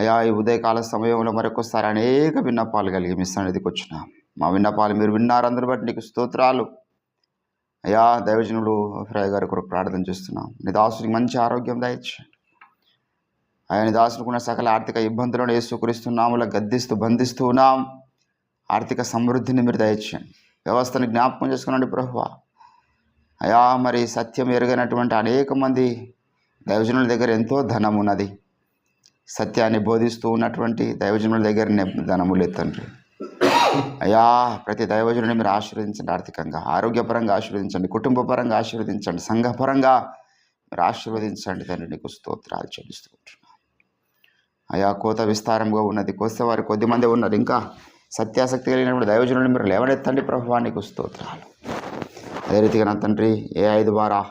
అయా ఈ ఉదయకాల సమయంలో మరొకసారి అనేక విన్నపాలు కలిగి మీ సన్నిధికి వచ్చిన మా విన్నపాలు మీరు విన్నారు. బట్టి నీకు స్తోత్రాలు. అయా దైవజనుడు ఫ్రై గారి కొరకు ప్రార్థన చేస్తున్నాం. నీ దాసునికి మంచి ఆరోగ్యం దయచేయండి. ఆయన దాసుకున్న సకల ఆర్థిక ఇబ్బందులను యేసుక్రీస్తున్నాముల గద్దిస్తూ బంధిస్తూ ఉన్నాం. ఆర్థిక సమృద్ధిని మీరు దయచేయండి. వ్యవస్థను జ్ఞాపకం చేసుకున్నాడు ప్రభువ. అయా మరి సత్యం ఎరగనటువంటి అనేక మంది దైవజనుల దగ్గర ఎంతో ధనం ఉన్నది సత్యాన్ని బోధిస్తూ ఉన్నటువంటి దైవజనుల దగ్గరనే ధనము లేదు తండ్రి. ప్రతి దైవజనుని మీరు ఆశీర్వదించండి ఆర్థికంగా ఆరోగ్యపరంగా ఆశీర్వదించండి కుటుంబపరంగా ఆశీర్వదించండి సంఘపరంగా మీరు ఆశీర్వదించండి తండ్రి నీకు స్తోత్రాలు చెల్లిస్తూ ఉంటున్నాను అయా కోత విస్తారంగా ఉన్నది కోస్తే వారు కొద్దిమంది ఉన్నారు. ఇంకా సత్యాసక్తి కలిగినటువంటి దైవజనుడిని మీరు లేవనెత్తండి ప్రభావానికి స్తోత్రాలు. అదే రీతిగా నా తండ్రి ఏ ఐదు వారా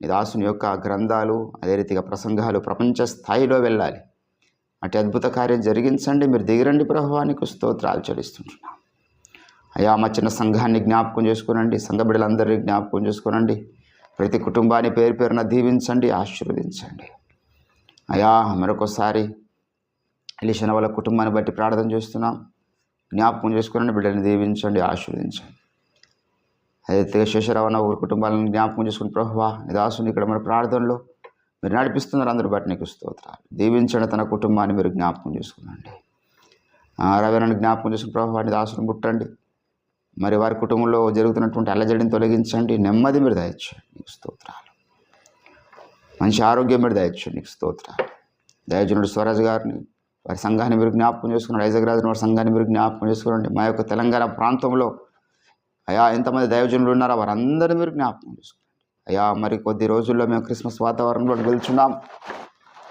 నీ దాసుని యొక్క గ్రంథాలు అదే రీతిగా ప్రసంగాలు ప్రపంచ స్థాయిలో వెళ్ళాలి. అటు అద్భుత కార్యం జరిగించండి. మీరు దిగిరండి ప్రభావానికి స్తోత్రాలు చెల్లిస్తుంటున్నాం. అయ్యా మా చిన్న సంఘాన్ని జ్ఞాపకం చేసుకునండి. సంఘ బిడ్డలందరినీ జ్ఞాపకం చేసుకునండి. ప్రతి కుటుంబాన్ని పేరు పేరున దీవించండి ఆశీర్వదించండి. అయా మరొకసారి ఎలిషన్ వాళ్ళ కుటుంబాన్ని బట్టి ప్రార్థన చేస్తున్నాం. జ్ఞాపకం చేసుకుని బిడ్డని దీవించండి ఆశీర్వదించండి. అయితే శేషరావు అన్న ఊరి కుటుంబాలను జ్ఞాపకం చేసుకుని ప్రభువా నిదాసుని ఇక్కడ మన ప్రార్థనలో మీరు నడిపిస్తున్నారు అందరి బట్టి నీకు స్తోత్రాలు దీవించండి తన కుటుంబాన్ని మీరు జ్ఞాపకం చేసుకునండి. రవీణను జ్ఞాపకం చేసుకుని ప్రభావాన్ని దాసును ముట్టండి. మరి వారి కుటుంబంలో జరుగుతున్నటువంటి అల్లజడిని తొలగించండి. నెమ్మది మీరు దయచేయండి. నీకు స్తోత్రాలు. మంచి ఆరోగ్యం మీరు దయచేయండి. నీకు స్తోత్రాలు. దయజనుడు స్వరాజ్ గారిని వారి సంఘాన్ని మీరు జ్ఞాపకం చేసుకున్నాడు ఐజక్ వారి సంఘాన్ని మీరు జ్ఞాపకం చేసుకోండి మా యొక్క తెలంగాణ ప్రాంతంలో అయా ఎంతమంది దైవజనులు ఉన్నారో వారందరినీ మీరు జ్ఞాపకం చేసుకున్నారు అయ్యా మరి కొద్ది రోజుల్లో మేము క్రిస్మస్ వాతావరణంలో వెళ్తున్నాం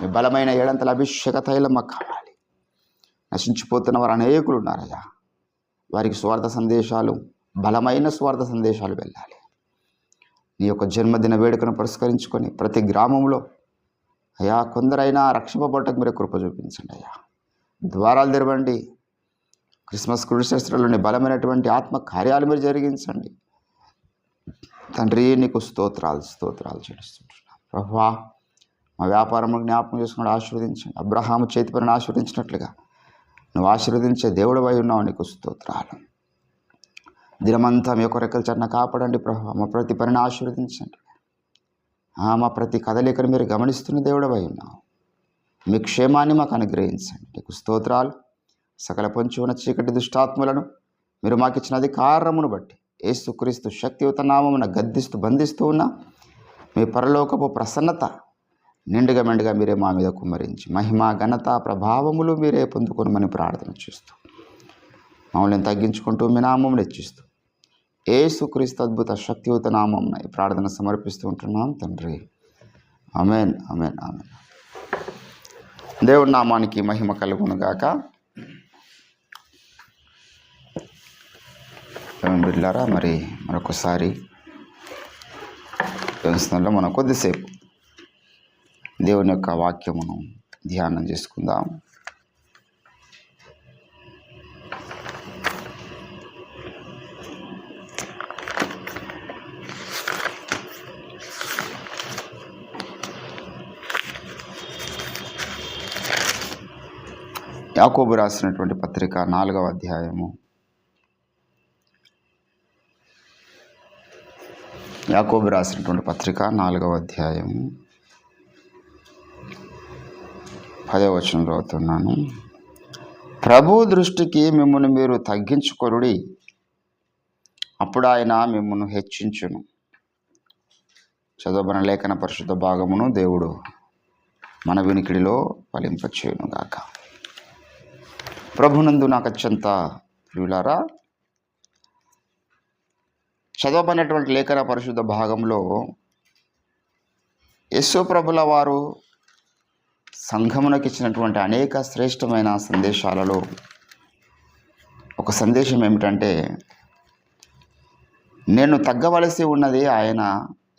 మీ బలమైన ఏడంతల అభిషేక తైలం మాకు కావాలి. నశించిపోతున్న వారు అనేకులు ఉన్నారయ్యా. వారికి స్వార్థ సందేశాలు బలమైన స్వార్థ సందేశాలు వెళ్ళాలి. నీ యొక్క జన్మదిన వేడుకను పురస్కరించుకొని ప్రతి గ్రామంలో అయ్యా కొందరైనా రక్షింపబడటకు మీరు కృప చూపించండి అయ్యా. ద్వారాలు తెరవండి. క్రిస్మస్ కురుశాస్త్రాల్లోని బలమైనటువంటి ఆత్మ కార్యాలు మీరు జరిగించండి. తండ్రి నీకు స్తోత్రాలు స్తోత్రాలు చెల్లిస్తుంటున్నాను. ప్రభా మా వ్యాపారంలో జ్ఞాపకం చేసుకుని ఆశీర్వదించండి. అబ్రహాము చేతి పనిని ఆశీర్వదించినట్లుగా నువ్వు ఆశీర్వదించే దేవుడు అయి ఉన్నావు నీకు స్తోత్రాలు. దినమంతా మీ యొక్క రెక్కల చట్న కాపాడండి ప్రభా. మా ప్రతి పనిని ఆశీర్వదించండి. మా ప్రతి కదలికను మీరు గమనిస్తున్న దేవుడు అయి ఉన్నావు. మీ క్షేమాన్ని మాకు అనుగ్రహించండి. నీకు స్తోత్రాలు. సకల పొంచి ఉన్న చీకటి దుష్టాత్మలను మీరు మాకు ఇచ్చిన అధికారమును బట్టి ఏసుక్రీస్తు శక్తియుత నామమున గద్దిస్తూ బంధిస్తూ ఉన్న మీ పరలోకపు ప్రసన్నత నిండుగా మెండుగా మీరే మా మీద కుమ్మరించి మహిమ ఘనత ప్రభావములు మీరే పొందుకొనమని ప్రార్థన చేస్తూ మమ్మల్ని తగ్గించుకుంటూ మీ నామం హెచ్చిస్తూ ఏసుక్రీస్తు అద్భుత శక్తియుత నామం ఈ ప్రార్థన సమర్పిస్తూ ఉంటున్నాం తండ్రి. అమెన్ అమెన్ అమెన్ దేవుడి నామానికి మహిమ కలుగును గాక బిడ్లారా మరి మరొకసారి వ్యవస్థలో మనం కొద్దిసేపు దేవుని యొక్క వాక్యమును ధ్యానం చేసుకుందాం. యాకోబు రాసినటువంటి పత్రిక నాలుగవ అధ్యాయము యాకోబు రాసినటువంటి పత్రిక నాలుగవ అధ్యాయము పదవ వచనంలో అవుతున్నాను ప్రభు దృష్టికి మిమ్మల్ని మీరు తగ్గించుకొనుడి. అప్పుడు ఆయన మిమ్మల్ని హెచ్చించును. చదవబడిన లేఖన పరిశుద్ధ భాగమును దేవుడు మన వినికిడిలో ఫలింపచేయునుగాక. ప్రభునందు నాకు అత్యంత ప్రియులారా చదవబడినటువంటి లేఖన పరిశుద్ధ భాగంలో యశో ప్రభుల వారు సంఘమునకు ఇచ్చినటువంటి అనేక శ్రేష్టమైన సందేశాలలో ఒక సందేశం ఏమిటంటే నేను తగ్గవలసి ఉన్నది ఆయన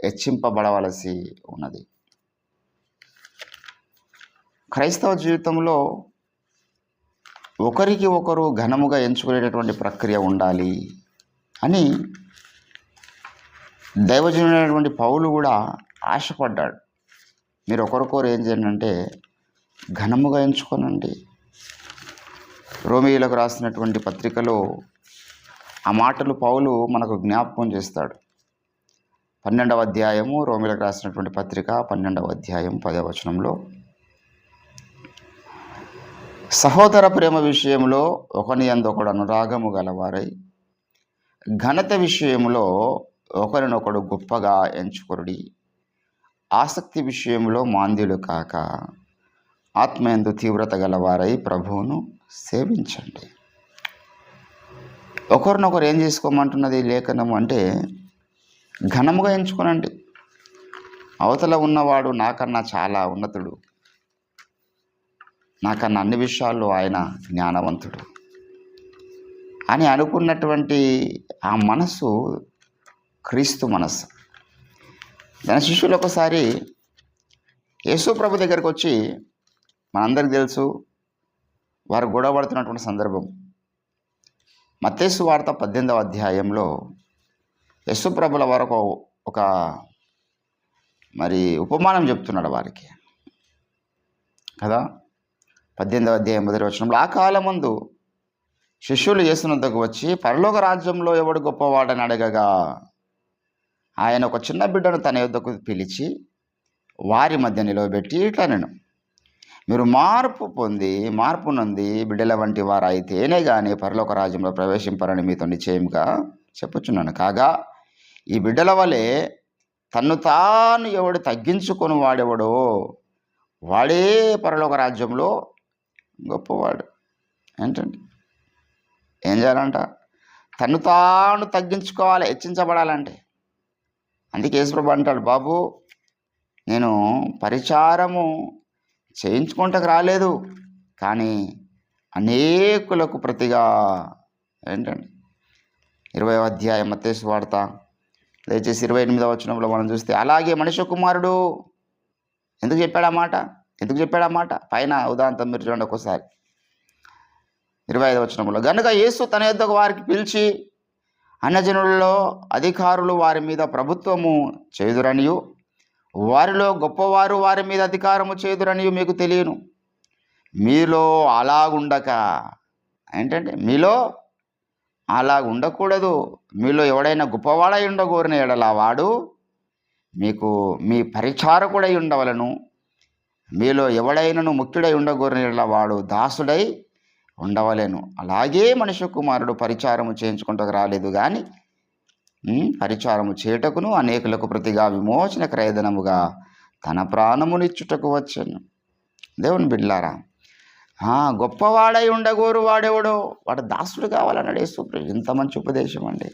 హెచ్చింపబడవలసి ఉన్నది. క్రైస్తవ జీవితంలో ఒకరికి ఒకరు ఘనముగా ఎంచుకునేటటువంటి ప్రక్రియ ఉండాలి అని దైవజనుడైనటువంటి పౌలు కూడా ఆశపడ్డాడు. మీరు ఒకరికొకరు ఏం చేయండి అంటే ఘనముగా ఎంచుకోనండి. రోమియోలకు రాసినటువంటి పత్రికలో ఆ మాటలు పౌలు మనకు జ్ఞాపకం చేస్తాడు. పన్నెండవ అధ్యాయము రోమిలకు రాసినటువంటి పత్రిక పన్నెండవ అధ్యాయం పదవచనంలో సహోదర ప్రేమ విషయంలో ఒకని ఒకడు అనురాగము గలవారై ఘనత విషయంలో ఒకరినొకడు గొప్పగా ఎంచుకొరుడి ఆసక్తి విషయంలో మాంద్యులు కాక ఆత్మయందు తీవ్రత గలవారై ప్రభువును సేవించండి. ఒకరినొకరు ఏం చేసుకోమంటున్నది లేఖనం అంటే ఘనముగా ఎంచుకోనండి. అవతల ఉన్నవాడు నాకన్నా చాలా ఉన్నతుడు. నాకన్నా అన్ని విషయాల్లో ఆయన జ్ఞానవంతుడు. అని అనుకున్నటువంటి ఆ మనసు క్రీస్తు మనస్సు. తన శిష్యులు ఒకసారి యేసు ప్రభు దగ్గరకు వచ్చి మనందరికి తెలుసు వారు గొడవ పడుతున్నటువంటి సందర్భం. మత్తేసు వార్త పద్దెనిమిదవ అధ్యాయంలో యశు ప్రభుల వరకు ఒక మరి ఉపమానం చెప్తున్నాడు వారికి. కదా? పద్దెనిమిదవ అధ్యాయం మొదటి వచ్చినప్పుడు ఆ కాలం ముందు శిష్యులు యేసునంతకు వచ్చి పరలోక రాజ్యంలో ఎవడు గొప్పవాడని అడగగా ఆయన ఒక చిన్న బిడ్డను తన యొద్దకు పిలిచి వారి మధ్య నిలవబెట్టి ఇట్లా నేను మీరు మార్పు పొంది మార్పు నొంది బిడ్డల వంటి వారు అయితేనే కానీ పరలోక రాజ్యంలో ప్రవేశింపరని మీతో నిశ్చయంగా చెప్పుచున్నాను కాగా ఈ బిడ్డల వలె తన్ను తాను ఎవడు తగ్గించుకొని వాడెవడో వాడే పరలోక రాజ్యంలో గొప్పవాడు. ఏంటండి? ఏం చేయాలంట? తను తాను తగ్గించుకోవాలి హెచ్చించబడాలంటే. అందుకే యేసుప్రభు అంటాడు బాబు నేను పరిచారము చేయించుకుంటకు రాలేదు కానీ అనేకులకు ప్రతిగా ఏంటండి? ఇరవై అధ్యాయం మత్తేసు వార్త దయచేసి ఇరవై ఎనిమిదవ వచ్చినప్పుడు మనం చూస్తే అలాగే మనిషి కుమారుడు ఎందుకు చెప్పాడు ఆ మాట? ఎందుకు చెప్పాడు ఆ మాట? పైన ఉదాంతం మీరు చూడండి ఒకసారి ఇరవై ఐదు వచ్చినప్పుడు గనుక యేసు తన యొద్దకు వారికి పిలిచి అన్నజనులలో అధికారులు వారి మీద ప్రభుత్వము చేదురనియు వారిలో గొప్పవారు వారి మీద అధికారము చేదురనియు మీకు తెలియను. మీలో అలాగుండక ఏంటంటే మీలో అలా ఉండకూడదు మీలో ఎవడైనా గొప్పవాడై ఉండగోరిన ఎడలా వాడు మీకు మీ పరిచారకుడై ఉండవలను. మీలో ఎవడైనను ముఖ్యుడై ఉండగోరిన ఎడల వాడు దాసుడై ఉండవలేను. అలాగే మనుష్య కుమారుడు పరిచారము చేయించుకుంటూ రాలేదు కానీ పరిచారము చేయుటకును అనేకులకు ప్రతిగా విమోచన క్రయదనముగా తన ప్రాణమునిచ్చుటకు వచ్చాను. దేవుని బిడ్లారా గొప్పవాడై ఉండగోరు వాడెవడో? వాడు దాసుడు కావాలన్నాడు యేసుప్రభు. ఇంత మంచి ఉపదేశం అండి.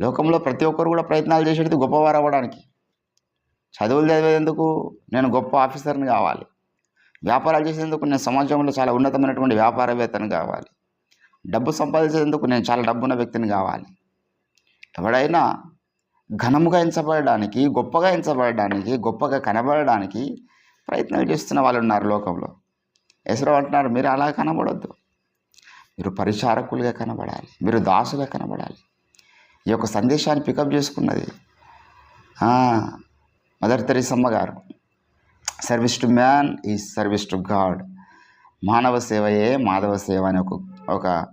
లోకంలో ప్రతి ఒక్కరు కూడా ప్రయత్నాలు చేసేది గొప్పవారు అవ్వడానికి చదువులు చదివేందుకు నేను గొప్ప ఆఫీసర్ని కావాలి. వ్యాపారాలు చేసేందుకు నేను సమాజంలో చాలా ఉన్నతమైనటువంటి వ్యాపారవేత్తను కావాలి. డబ్బు సంపాదించేందుకు నేను చాలా డబ్బున్న వ్యక్తిని కావాలి. ఎవడైనా ఘనముగా ఎంచబడడానికి గొప్పగా ఎంచబడడానికి గొప్పగా కనబడడానికి ప్రయత్నాలు చేస్తున్న వాళ్ళు ఉన్నారు లోకంలో. ఎసరు అంటున్నారు మీరు అలా కనబడొద్దు. మీరు పరిచారకులుగా కనబడాలి. మీరు దాసుగా కనబడాలి. ఈ యొక్క సందేశాన్ని పికప్ చేసుకున్నది మదర్ తెరీసమ్మ గారు. సర్వీస్ టు మ్యాన్ ఈ సర్వీస్ టు గాడ్. మానవ సేవయే మాధవ సేవ అనే ఒక ఒక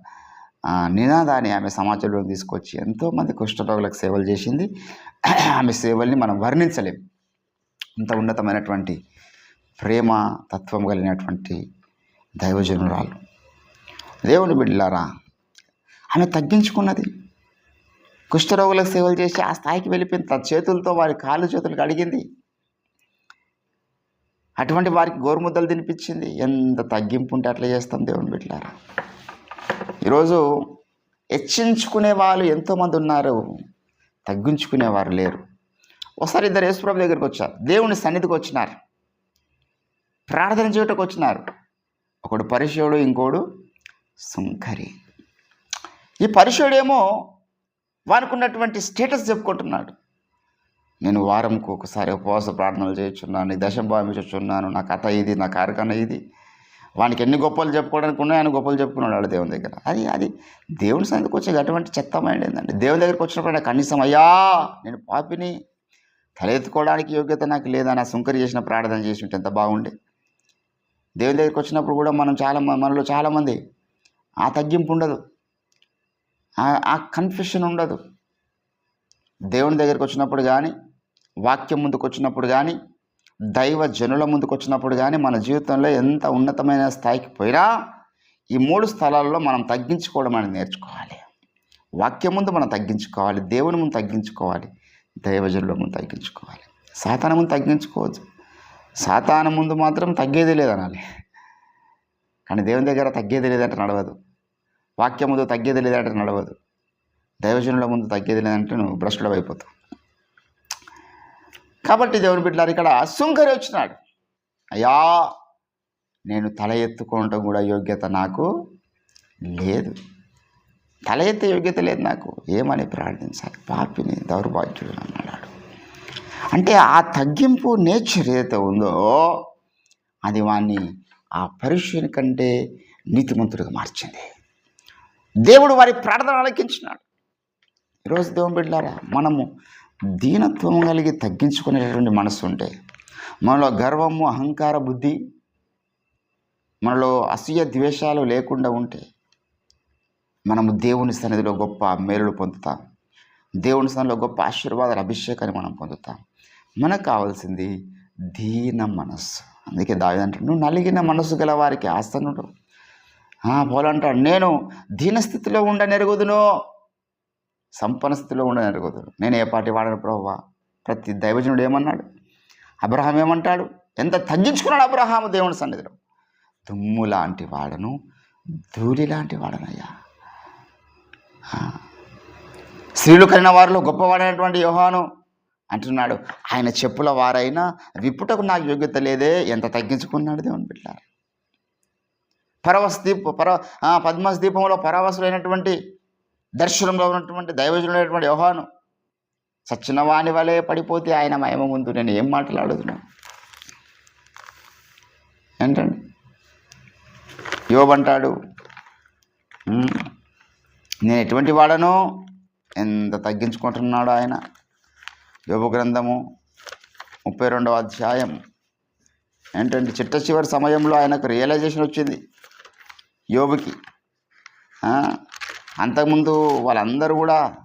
నినాదాన్ని ఆమె సమాజంలో తీసుకొచ్చి ఎంతోమంది కుష్ఠరోగులకు సేవలు చేసింది. ఆమె సేవల్ని మనం వర్ణించలేం. అంత ఉన్నతమైనటువంటి ప్రేమ తత్వం కలిగినటువంటి దైవజనురాలు. దేవుని బిడ్డలారా ఆమె తగ్గించుకున్నది. కుష్ఠరోగులకు సేవలు చేసి ఆ స్థాయికి వెళ్ళిపోయింది. తన చేతులతో వారి కాళ్ళు చేతులు కడిగింది అటువంటి వారికి గోరుముద్దలు తినిపించింది. ఎంత తగ్గింపు ఉంటే అట్లా చేస్తాం దేవుని బిడ్డారా ఈరోజు హెచ్చించుకునే వాళ్ళు ఎంతోమంది ఉన్నారు. తగ్గించుకునేవారు లేరు. ఒకసారి ఇద్దరు యేసుప్రభు దగ్గరికి వచ్చారు. దేవుని సన్నిధికి వచ్చినారు. ప్రార్థన చేయటకు వచ్చినారు. ఒకడు పరిచయుడు ఇంకోడు సుంకరి. ఈ పరిచయుడేమో వానికి ఉన్నటువంటి స్టేటస్ చెప్పుకుంటున్నాడు. నేను వారంకు ఒకసారి ఉపవాస ప్రార్థనలు చేయొచ్చున్నాను నీ దశం భావించుచున్నాను నా కథ ఇది నా కార్యక్రమం ఇది. వానికి ఎన్ని గొప్పలు చెప్పుకోవడానికి ఉన్నాయి ఆయన గొప్పలు చెప్పుకున్నాడు వాడు దేవుని దగ్గర. అది అది దేవుని సన్నిధికి వచ్చే అటువంటి చెత్తమైంది ఏంటంటే దేవుని దగ్గరికి వచ్చినప్పుడు కనీసం అయ్యా నేను పాపిని తలెత్తుకోవడానికి యోగ్యత నాకు లేదా నా సుంకరి చేసిన ప్రార్థన చేసి ఉంటే ఎంత బాగుండే? దేవుని దగ్గరికి వచ్చినప్పుడు కూడా మనం చాలా మనలో చాలామంది ఆ తగ్గింపు ఉండదు. ఆ- ఆ కన్ఫ్యూషన్ ఉండదు. దేవుని దగ్గరికి వచ్చినప్పుడు కానీ వాక్యం ముందుకు వచ్చినప్పుడు కానీ దైవ జనుల ముందుకు వచ్చినప్పుడు కానీ మన జీవితంలో ఎంత ఉన్నతమైన స్థాయికి పోయినా ఈ మూడు స్థలాల్లో మనం తగ్గించుకోవడం అనేది నేర్చుకోవాలి. వాక్యం ముందు మనం తగ్గించుకోవాలి దేవుని ముందు తగ్గించుకోవాలి దైవజనుల ముందు తగ్గించుకోవాలి. సాతాన ముందు తగ్గించుకోవచ్చు. సాతాన ముందు మాత్రం తగ్గేది లేదనాలి. కానీ దేవుని దగ్గర తగ్గేది లేదంటే నడవదు. వాక్యం ముందు తగ్గేది లేదంటే నడవదు. దైవజనుల ముందు తగ్గేది లేదంటే నువ్వు భ్రష్టుడు అయిపోతావు కాబట్టి దేవుని బిడ్డలారు ఇక్కడ సుంకరి వచ్చినాడు. అయ్యా నేను తల ఎత్తుకోవటం కూడా యోగ్యత నాకు లేదు. తల ఎత్తే యోగ్యత లేదు నాకు. ఏమని ప్రార్థించాలి? పాపిని దౌర్భాగ్యుడు అన్నాడు. అంటే ఆ తగ్గింపు నేచర్ ఏదైతే ఉందో అది వాణ్ణి ఆ పరుషుని కంటే నీతిమంతుడిగా మార్చింది. దేవుడు వారి ప్రార్థన ఆలకించినాడు. ఈరోజు దేవుని బిడ్డారా మనము దీనత్వం కలిగి తగ్గించుకునేటటువంటి మనసు ఉంటే మనలో గర్వము అహంకార బుద్ధి మనలో అసూయ ద్వేషాలు లేకుండా ఉంటే మనము దేవుని సన్నిధిలో గొప్ప మేలులు పొందుతాం. దేవుని సన్నిధిలో గొప్ప ఆశీర్వాదాలు అభిషేకాన్ని మనం పొందుతాం. మనకు కావాల్సింది దీన మనస్సు. అందుకే దావి అంటాడు నువ్వు నలిగిన మనసు గల వారికి ఆసనుడు పోలంటాడు నేను దీనస్థితిలో ఉండనెరుగుదును సంపన్న స్థితిలో ఉండ నెరుగుదును నేను ఏ పార్టీ వాడను ప్రభావ ప్రతి దైవజనుడు ఏమన్నాడు? అబ్రహాం ఏమంటాడు? ఎంత తగ్గించుకున్నాడు అబ్రహాము దేవుని సన్నిధిలో? దుమ్ము లాంటి వాడను ధూళి లాంటి వాడనయ్యా. స్త్రీలు కలిగిన వారిలో గొప్పవాడైనటువంటి యోహాను అంటున్నాడు. ఆయన చెప్పుల వారైనా విప్పుటకు నాకు యోగ్యత లేదే ఎంత తగ్గించుకున్నాడు దేవుని బిడ్డారు? పరవశ దీప పర పద్మస్ దీపంలో పరవశులైనటువంటి దర్శనంలో ఉన్నటువంటి దైవజనుడైనటువంటి యోహాను సచ్చిన వాని వలె పడిపోతే ఆయన మహిమ ముందు నేను ఏం మాట్లాడుతున్నాను? ఏంటండి? యోబంటాడు నేను ఎటువంటి వాడను? ఎంత తగ్గించుకుంటున్నాడు ఆయన? యోగ గ్రంథము ముప్పై రెండవ అధ్యాయం. ఏంటంటే చిట్ట చివరి సమయంలో ఆయనకు రియలైజేషన్ వచ్చింది యోబుకి. అంతకుముందు వాళ్ళందరూ కూడా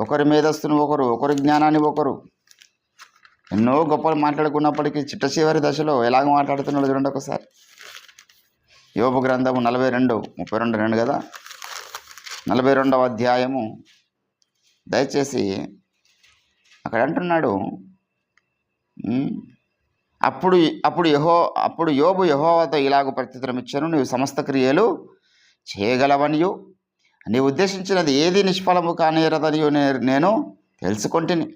ఒకరి మేధస్సును ఒకరు ఒకరి జ్ఞానాన్ని ఒకరు. ఎన్నో గొప్పలు మాట్లాడుకున్నప్పటికీ చిట్ట చివరి దశలో ఎలాగ మాట్లాడుతున్నాడు చూడండి ఒకసారి. యోబు గ్రంథము నలభై రెండు ముప్పై రెండు రెండు కదా? నలభై రెండవ అధ్యాయము. దయచేసి అక్కడ అంటున్నాడు అప్పుడు అప్పుడు యహో అప్పుడు యోబు యహోవతో ఇలాగ ప్రత్యుత్తరం ఇచ్చాను నువ్వు సమస్త క్రియలు చేయగలవనియు. నీ ఉద్దేశించినది ఏది నిష్ఫలము కానేరదనియు నేను తెలుసుకొంటిని.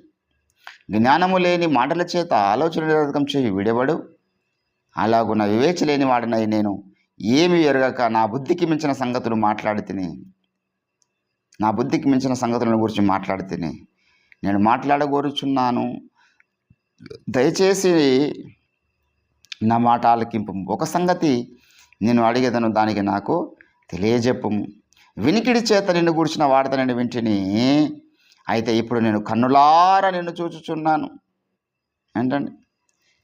జ్ఞానము లేని మాటల చేత ఆలోచన నిరోధకం చేయి విడబడు అలాగున్న వివేచ లేని వాడినై నేను ఏమి ఎరగక నా బుద్ధికి మించిన సంగతులు మాట్లాడితిని. నా బుద్ధికి మించిన సంగతులను గురించి మాట్లాడితిని. నేను మాట్లాడగోరుచున్నాను. దయచేసి నా మాట ఆలకింపు ఒక సంగతి నేను అడిగేదను దానికి నాకు తెలియజెప్పము. వినికిడి చేత నిన్ను గూర్చిన వాడత నేను వింటిని. అయితే ఇప్పుడు నేను కన్నులారా నిన్ను చూచుచున్నాను. ఏంటండి?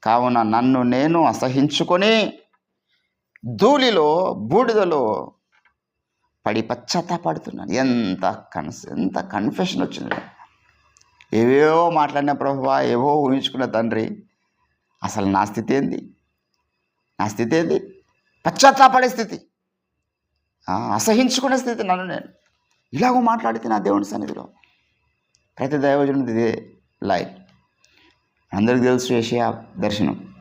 కావున నన్ను నేను అసహించుకొని ధూళిలో బూడిదలో పడి పశ్చాత్తాపడుతున్నాను. ఎంత కన్స్ ఎంత కన్ఫెషన్ వచ్చింది. ఏవేవో మాట్లాడిన ప్రభువా ఏవో ఊహించుకున్న తండ్రి అసలు నా స్థితి ఏంది? నా స్థితి ఏంది? పశ్చాత్తాపడే స్థితి. అసహించుకున్న అసహించుకునే స్థితి నన్ను నేను. ఇలాగో మాట్లాడితే నా దేవుని సన్నిధిలో ప్రతి దైవజనుడు ఇదే లైఫ్ అందరికి తెలుసు ఏషియా దర్శనం.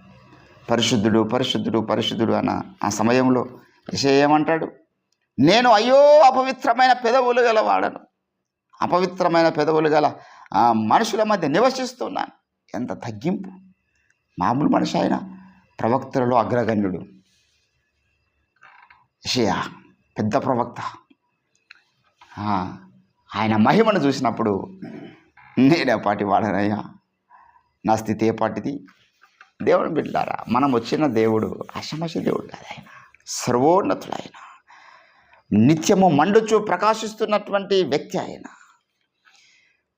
పరిశుద్ధుడు పరిశుద్ధుడు పరిశుద్ధుడు అన్న ఆ సమయంలో ఏషియా ఏమంటాడు? నేను అయ్యో అపవిత్రమైన పెదవులు గల వాడను. అపవిత్రమైన పెదవులు గల ఆ మనుషుల మధ్య నివసిస్తున్నాను. ఎంత తగ్గింపు. మామూలు మనిషి ఆయన ప్రవక్తలలో అగ్రగణ్యుడు. యెషయా పెద్ద ప్రవక్త. ఆయన మహిమను చూసినప్పుడు నేనే పాటి వాడనయ్యా. నా స్థితి ఏ పాటిది? దేవుని బిడ్డారా మనం వచ్చిన దేవుడు అశమశ దేవుడు కాదు ఆయన. సర్వోన్నతుడు ఆయన. నిత్యము మండుచు ప్రకాశిస్తున్నటువంటి వ్యక్తి ఆయన.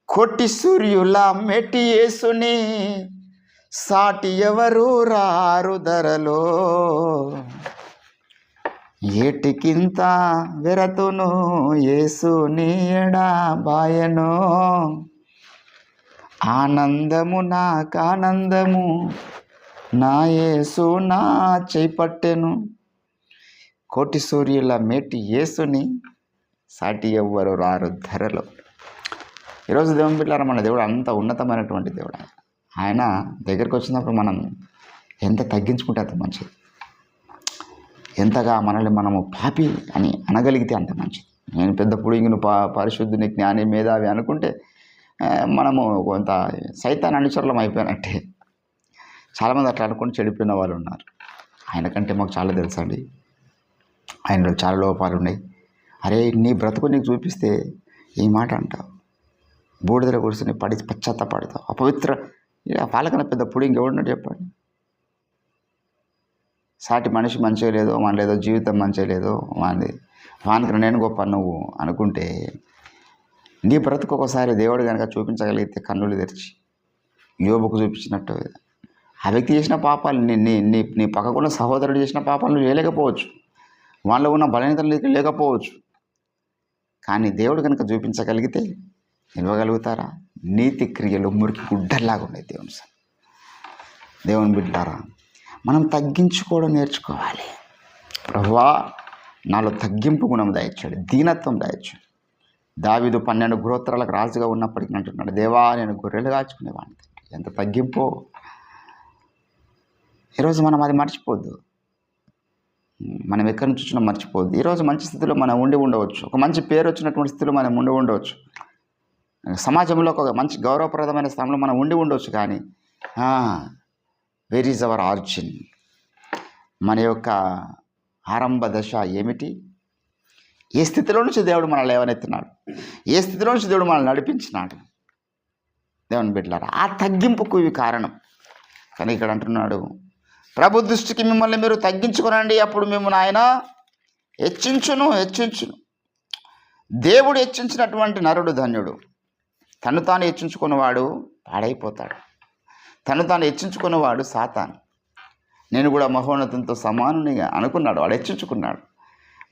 కోటి సూర్యుల మెట్టి యేసుని సాటి ఎవరు రారు ధరలో? ఏటికింత వెరతును యేసు నీయడా బాయను. ఆనందము నాకానందము నా యేసు నా చేపట్టెను. కోటి సూర్యుల మేటి యేసుని సాటి ఎవ్వరు రారు ధరలో. ఈరోజు దేవుని బిడ్డారా మన దేవుడు అంత ఉన్నతమైనటువంటి దేవుడు ఆయన. ఆయన దగ్గరికి వచ్చినప్పుడు మనం ఎంత తగ్గించుకుంటే అంత మంచిది. ఎంతగా మనల్ని మనము పాపి అని అనగలిగితే అంత మంచిది. నేను పెద్ద పొడిగిన పా పరిశుద్ధుని జ్ఞాని మేధావి అనుకుంటే మనము కొంత సైతాన్ అనుచరులం అయిపోయినట్టే. చాలామంది అట్లా అనుకుని చెడిపోయిన వాళ్ళు ఉన్నారు. ఆయన కంటే మాకు చాలా తెలుసండి. ఆయనలో చాలా లోపాలు ఉన్నాయి. అరే నీ బ్రతుకు నీకు చూపిస్తే ఈ మాట అంటావు. బూడిదల కూర్చొని పడి పశ్చాత్తపడతావు అపవిత్ర ఇక వాళ్ళకన్నా పెద్ద పొడి ఇంకెవడున్నాడు చెప్పండి. సాటి మనిషి మంచిగా లేదో మన లేదో జీవితం మంచిగా లేదో వాని వానికి నేను గొప్ప నువ్వు అనుకుంటే నీ బ్రతుకు ఒకసారి దేవుడు కనుక చూపించగలిగితే కన్నులు తెరిచి యోబుకు చూపించినట్టు ఆ వ్యక్తి చేసిన పాపాలు నీ నీ నీ నీ పక్కకున్న సహోదరుడు చేసిన పాపాలు నువ్వు చేయలేకపోవచ్చు. వాళ్ళలో ఉన్న బలహీనతలు లేకపోవచ్చు. కానీ దేవుడు కనుక చూపించగలిగితే నిలవగలుగుతారా? నీతి క్రియలు మురికి గుడ్డల్లాగా ఉన్నాయి దేవుని సార్ దేవుని బిడ్డారా మనం తగ్గించుకోవడం నేర్చుకోవాలి. ప్రభువా నాలో తగ్గింపు గుణం దాయిచ్చాడు దీనత్వం దాయిచ్చాడు. దావిదు పన్నెండు గోత్రాలకు రాజుగా ఉన్నప్పటికీ అంటున్నాడు దేవా నేను గొర్రెలు కాచుకునేవాడిని ఎంత తగ్గింపు. ఈరోజు మనం అది మర్చిపోద్దు. మనం ఎక్కడి నుంచి వచ్చినా మర్చిపోద్దు. ఈరోజు మంచి స్థితిలో మనం ఉండి ఉండవచ్చు. ఒక మంచి పేరు వచ్చినటువంటి స్థితిలో మనం ఉండి ఉండవచ్చు. సమాజంలో ఒక మంచి గౌరవప్రదమైన స్థానంలో మనం ఉండి ఉండవచ్చు కానీ వేర్ ఈజ్ అవర్ ఆర్జిన్ మన యొక్క ఆరంభ దశ ఏమిటి? ఏ స్థితిలో నుంచి దేవుడు మనల్ని లేవనెత్తినాడు? ఏ స్థితిలో నుంచి దేవుడు మనల్ని నడిపించినాడు? దేవుని బిడ్డలారా ఆ తగ్గింపుకు ఇవి కారణం. కానీ ఇక్కడ అంటున్నాడు ప్రభు దృష్టికి మిమ్మల్ని మీరు తగ్గించుకునండి అప్పుడు మిమ్మల్ని ఆయన హెచ్చించును హెచ్చించును. దేవుడు హెచ్చించినటువంటి నరుడు ధన్యుడు. తను తాను హెచ్చించుకున్నవాడు పాడైపోతాడు. తను తాను హెచ్చించుకున్నవాడు సాతాను. నేను కూడా మహోన్నతంతో సమానుని అనుకున్నాడు. వాడు హెచ్చించుకున్నాడు.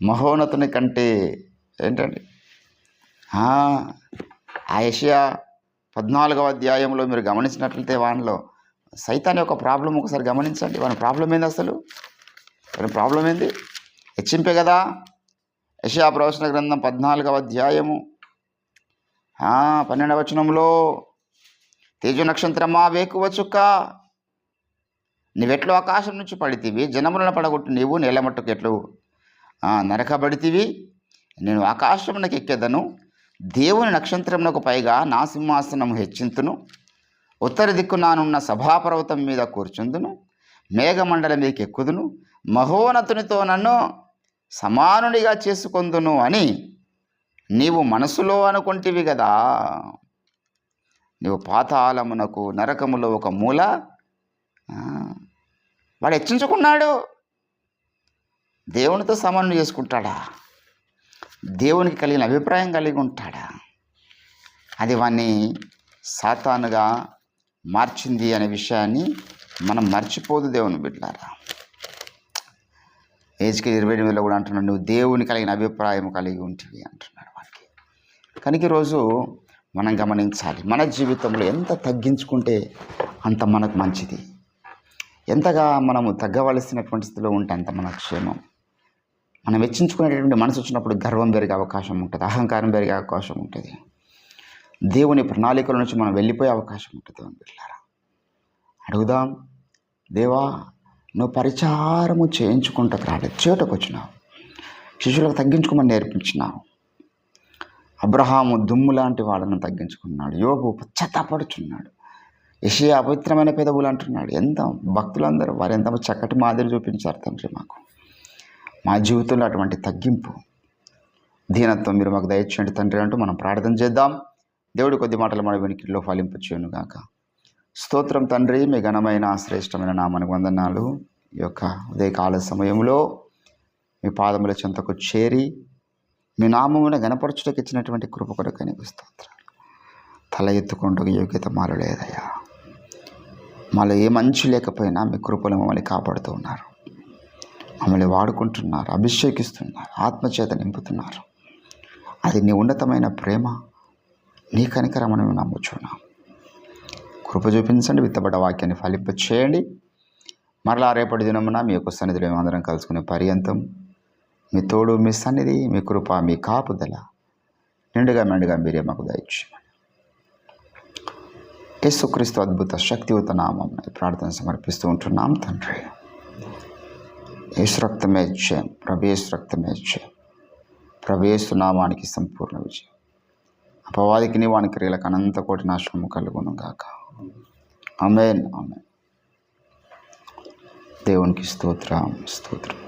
మహోన్నతుని కంటే ఏంటండి? ఆ ఏషియా పద్నాలుగవ అధ్యాయంలో మీరు గమనించినట్లయితే వానిలో సైతాన్ యొక్క ప్రాబ్లం ఒకసారి గమనించండి. వాని ప్రాబ్లం ఏంది అసలు? వాని ప్రాబ్లం ఏంది? హెచ్చింపే కదా. యెషయా ప్రవచన గ్రంథం పద్నాలుగవ అధ్యాయము. పన్నెండవ వచనంలో తేజు నక్షత్రమా వేకువ చుక్క. నీవెట్లు ఆకాశం నుంచి పడితివి జనములను పడగొట్టు నీవు నేలమట్టుకు ఎట్లు నరకబడితివి నేను ఆకాశమునకు ఎక్కెదను దేవుని నక్షత్రమునకు పైగా నా సింహాసనం హెచ్చింతును. ఉత్తర దిక్కునానున్న సభాపర్వతం మీద కూర్చుందును మేఘమండలం మీదకి ఎక్కుదును మహోన్నతునితో నన్ను సమానునిగా చేసుకొందును అని నీవు మనసులో అనుకుంటేవి కదా నువ్వు పాతాళమునకు నరకములో ఒక మూల వాడు హెచ్చించుకున్నాడు. దేవునితో సమానం చేసుకుంటాడా? దేవునికి కలిగిన అభిప్రాయం కలిగి ఉంటాడా? అది వాణ్ణి సాతానుగా మార్చింది అనే విషయాన్ని మనం మర్చిపోదు దేవుని బిడ్డారా. ఏజ్కి ఇరవై ఎనిమిదిలో కూడా అంటున్నాడు నువ్వు దేవుని కలిగిన అభిప్రాయం కలిగి ఉంటుంది అంటున్నాడు వాడికి కనుక ఈరోజు మనం గమనించాలి. మన జీవితంలో ఎంత తగ్గించుకుంటే అంత మనకు మంచిది. ఎంతగా మనము తగ్గవలసినటువంటి స్థితిలో ఉంటే అంత మన క్షేమం. మనం వెచ్చించుకునేటటువంటి మనసు వచ్చినప్పుడు గర్వం పెరిగే అవకాశం ఉంటుంది. అహంకారం పెరిగే అవకాశం ఉంటుంది. దేవుని ప్రణాళికల నుంచి మనం వెళ్ళిపోయే అవకాశం ఉంటుంది అని పిల్లారా అడుగుదాం దేవా నువ్వు పరిచారము చేయించుకుంటకు రాలేదు. చేటకు వచ్చినావు. శిష్యులకు తగ్గించుకోమని నేర్పించినావు. అబ్రహాము దుమ్ము లాంటి వాళ్ళను తగ్గించుకున్నాడు. యోగు పశ్చాత్తాపడుచున్నాడు. యషియా అపవిత్రమైన పెదవులు అంటున్నాడు. ఎంత భక్తులందరూ వారు ఎంత చక్కటి మాదిరి చూపించారు తండ్రి మాకు. మా జీవితంలో అటువంటి తగ్గింపు దీనత్వం మీరు మాకు దయచేయండి తండ్రి అంటూ మనం ప్రార్థన చేద్దాం. దేవుడి కొద్ది మాటలు మన వెనికిలో ఫలింపచేయను గాక. స్తోత్రం తండ్రి మీ ఘనమైన శ్రేష్టమైన నామానికి వందనాలు. ఈ యొక్క ఉదయకాల సమయంలో మీ పాదముల చెంతకు చేరి మీ నామమున గణపరచుటకు ఇచ్చినటువంటి కృప కొరకు నీకు స్తోత్రాలు. తల ఎత్తుకుంటూ యోగ్యత మారలేదయ్యా మాలో ఏ మంచి లేకపోయినా మీ కృపలు మమ్మల్ని కాపాడుతూ ఉన్నారు. మమ్మల్ని వాడుకుంటున్నారు అభిషేకిస్తున్నారు ఆత్మచేత నింపుతున్నారు. అది నీ ఉన్నతమైన ప్రేమ నీ కనికరమని మేము నమ్ముచున్నాం. కృప చూపించండి విత్తబడ్డ వాక్యాన్ని ఫలింప చేయండి మరలా రేపటి దినమున మీ యొక్క సన్నిధిలో అందరం కలుసుకునే పర్యంతం మీ తోడు మీ సన్నిధి మీ కృప మీ కాపుదల నిండుగా మెండుగా మీరే మాకు దయచేయమని. యేసుక్రీస్తు అద్భుత శక్తియుత నామం ప్రార్థన సమర్పిస్తూ ఉంటున్నాం తండ్రి. యేసు రక్తమే జయం ప్రభేసు రక్తమే జయం ప్రభేసు నామానికి సంపూర్ణ విజయం. అపవాదికి వాని క్రియలకు అనంత కోటి నాశనము కలుగును గాక. అమేన్ అమేన్ దేవునికి స్తోత్రం స్తోత్రం.